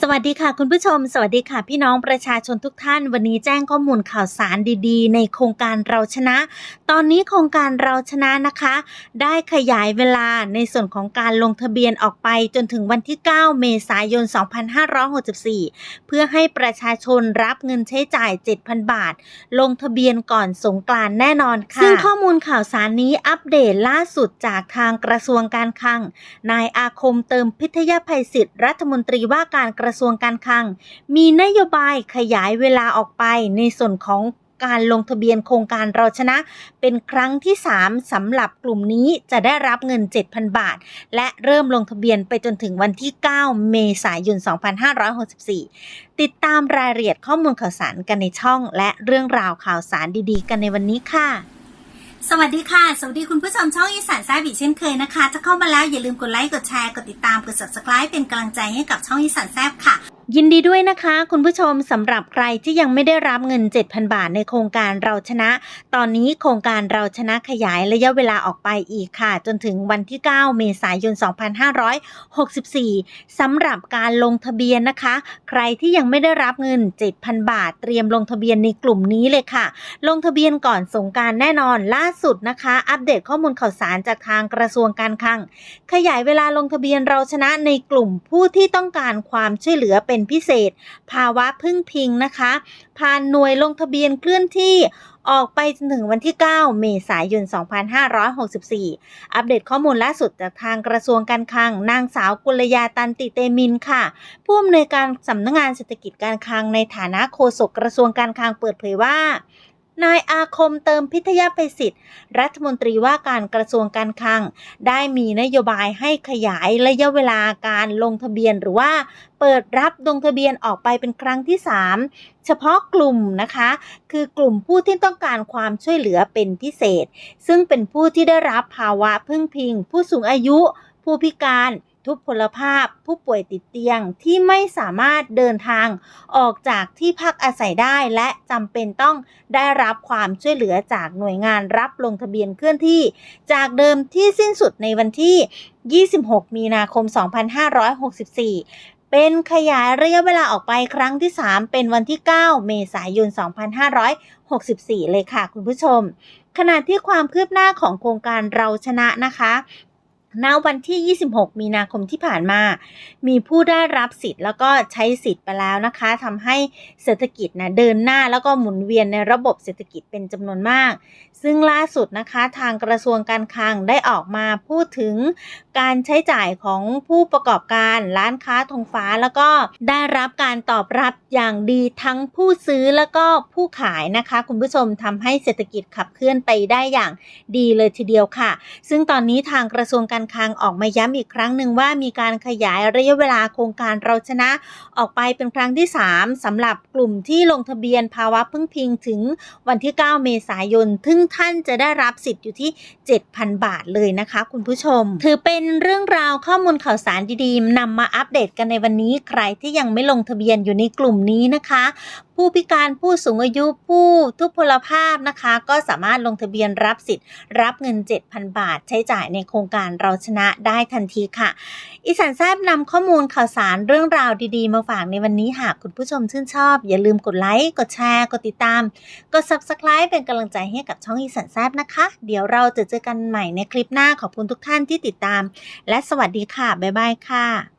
สวัสดีค่ะคุณผู้ชม สวัสดีค่ะ พี่น้องประชาชนทุกท่าน วันนี้แจ้งข้อมูลข่าวสารดีๆ ในโครงการเราชนะ ตอนนี้โครงการเราชนะนะคะ ได้ขยายเวลาในส่วนของการลงทะเบียนออกไปจนถึงวันที่ 9 เมษายน 2564 เพื่อให้ประชาชนรับเงินใช้จ่าย 7,000 บาท ลงทะเบียนก่อนสงกรานต์แน่นอนค่ะซึ่งข้อมูลข่าวสารนี้อัปเดตล่าสุดจากทางกระทรวงการคลังนายอาคมเติมพิทยาภัยศิษย์รัฐมนตรีว่าการระทรวงการคลัง มีนโยบายขยายเวลาออกไปในส่วนของการลงทะเบียนโครงการเราชนะ เป็นครั้งที่ 3สำหรับกลุ่มนี้จะได้รับเงิน 7,000 บาท และเริ่มลงทะเบียนไปจนถึงวันที่ 9 เมษายน 2564 ติดตามรายละเอียดข้อมูลข่าวสารกันในช่อง และเรื่องราวข่าวสารดีๆ กันในวันนี้ค่ะ สวัสดีค่ะ สวัสดีคุณผู้ชมช่องอีสานแซ่บอีกเช่นเคยนะคะ ถ้าเข้ามาแล้วอย่าลืมกดไลค์ กดแชร์ กดติดตาม กด subscribe เป็นกำลังใจให้กับช่องอีสานแซ่บค่ะ ยินดีด้วยนะคะ คุณผู้ชมสำหรับใครที่ยังไม่ได้รับเงิน 7,000 บาทในโครงการเราชนะ ตอนนี้โครงการเราชนะขยายระยะเวลาออกไปอีกค่ะ จนถึงวันที่ 9 เมษายน 2564 สำหรับการลงทะเบียนนะคะ ใครที่ยังไม่ได้รับเงิน 7,000 บาท เตรียมลงทะเบียนในกลุ่มนี้เลยค่ะ ลงทะเบียนก่อนสงการแน่นอนล่าสุดนะคะ อัปเดตข้อมูลข่าวสารจากทางกระทรวงการคลังขยายเวลาลงทะเบียนเราชนะในกลุ่มผู้ที่ต้องการความช่วยเหลือเป็นพิเศษ ภาวะพึ่งพิงนะคะ ผ่านหน่วยลงทะเบียนเคลื่อนที่ออกไปจนถึงวันที่ 9 เมษายน 2564 อัปเดตข้อมูลล่าสุดจากทางกระทรวงการคลัง นางสาวกุลยาตันติเตมินค่ะ ผู้อำนวยการสำนักงานเศรษฐกิจการคลังในฐานะโฆษกกระทรวงการคลังเปิดเผยว่า นายอาคมเติมพิทยาภัยศิษย์รัฐมนตรีว่าการกระทรวงการคลัง ได้มีนโยบายให้ขยายระยะเวลาการลงทะเบียนหรือว่าเปิดรับลงทะเบียนออกไปเป็นครั้งที่ 3 เฉพาะกลุ่มนะคะ คือกลุ่มผู้ที่ต้องการความช่วยเหลือเป็นพิเศษ ซึ่งเป็นผู้ที่ได้รับภาวะพึ่งพิง ผู้สูงอายุ ผู้พิการ ทุพพลภาพ ผู้ป่วยติดเตียงที่ไม่สามารถเดินทางออกจากที่พักอาศัยได้และจำเป็นต้องได้รับความช่วยเหลือจากหน่วยงานรับลงทะเบียนเคลื่อนที่ จากเดิมที่สิ้นสุดในวันที่ 26 มีนาคม 2564เป็นขยายระยะเวลาออกไปครั้งที่ 3 เป็นวันที่ 9 เมษายน 2564 เลยค่ะคุณผู้ชม ขณะที่ความคืบหน้าของโครงการเราชนะนะคะ ณวันที่ 26 มีนาคมที่ผ่านมา มีผู้ได้รับสิทธิ์แล้วก็ใช้สิทธิ์ไปแล้วนะคะทำให้เศรษฐกิจนะเดินหน้าแล้วก็หมุนเวียนในระบบเศรษฐกิจเป็นจำนวนมาก ซึ่งล่าสุดนะคะทางกระทรวงการคลังได้ออกมาพูดถึงการใช้จ่ายของผู้ประกอบการร้านค้าธงฟ้าแล้วก็ได้รับการตอบรับอย่างดีทั้งผู้ซื้อแล้วก็ผู้ขายนะคะ คุณผู้ชมทำให้เศรษฐกิจขับเคลื่อนไปได้อย่างดีเลยทีเดียวค่ะ ซึ่งตอนนี้ทางกระทรวงการคลังออกมาย้ำอีกครั้งหนึ่งว่ามีการขยายระยะเวลาโครงการเราชนะออกไปเป็นครั้งที่ 3สำหรับกลุ่มที่ลงทะเบียนภาวะพึ่งพิงถึงวันที่ 9 เมษายนซึ่งท่านจะได้รับสิทธิ์อยู่ที่ 7,000 บาทเลยนะคะคุณผู้ชม ถือเป็นเรื่องราวข้อมูลข่าวสารดีๆนำมาอัปเดตกันในวันนี้ใครที่ยังไม่ลงทะเบียนอยู่ในกลุ่มนี้นะคะผู้พิการผู้สูงอายุผู้ทุพพลภาพนะคะ ก็สามารถลงทะเบียนรับสิทธิ์ รับเงิน 7,000 บาท ใช้จ่ายในโครงการเราชนะได้ทันทีค่ะ อีสานแซบนำข้อมูลข่าวสารเรื่องราวดีๆ มาฝากในวันนี้หากคุณผู้ชมชื่นชอบ อย่าลืมกดไลค์กดแชร์กดติดตาม กด subscribe เป็นกำลังใจให้กับช่องอีสานแซบนะคะ เดี๋ยวเราจะเจอกันใหม่ในคลิปหน้าขอบคุณทุกท่านที่ติดตาม และสวัสดีค่ะบ๊ายบายค่ะ